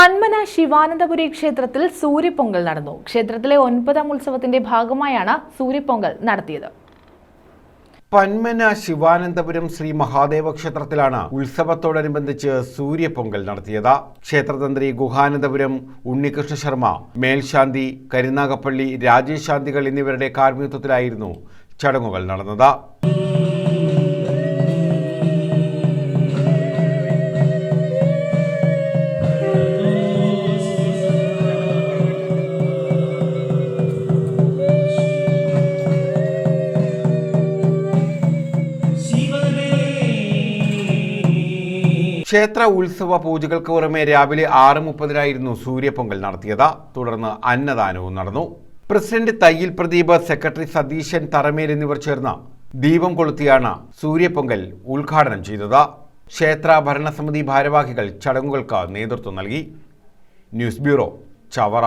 പന്മന ശിവാനന്ദപുരി ക്ഷേത്രത്തിൽ സൂര്യപ്പൊങ്കൽ നടന്നു. ക്ഷേത്രത്തിലെ ഒൻപതാം ഉത്സവത്തിന്റെ ഭാഗമായാണ് സൂര്യപ്പൊങ്കൽ നടത്തിയത്. പന്മന ശിവാനന്ദപുരം ശ്രീ മഹാദേവ ക്ഷേത്രത്തിലാണ് ഉത്സവത്തോടനുബന്ധിച്ച് സൂര്യപൊങ്കൽ നടത്തിയത്. ക്ഷേത്രതന്ത്രി ഗുഹാനന്ദപുരം ഉണ്ണികൃഷ്ണ ശർമ്മ മേൽശാന്തി കരുനാഗപ്പള്ളി രാജേഷ് ശാന്തികൾ എന്നിവരുടെ കാർമ്മികത്വത്തിലായിരുന്നു ചടങ്ങുകൾ നടന്നത്. ക്ഷേത്ര ഉത്സവ പൂജകൾക്ക് പുറമെ രാവിലെ ആറ് മുപ്പതിനായിരുന്നു സൂര്യപൊങ്കൽ നടത്തിയത്. തുടർന്ന് അന്നദാനവും നടന്നു. പ്രസിഡന്റ് തയ്യിൽ പ്രദീപ് സെക്രട്ടറി സതീശൻ തറമേൽ എന്നിവർ ചേർന്ന് ദീപം കൊളുത്തിയാണ് സൂര്യപൊങ്കൽ ഉദ്ഘാടനം ചെയ്തത്. ക്ഷേത്ര ഭരണസമിതി ഭാരവാഹികൾ ചടങ്ങുകൾക്ക് നേതൃത്വം നൽകി. News bureau Chavara.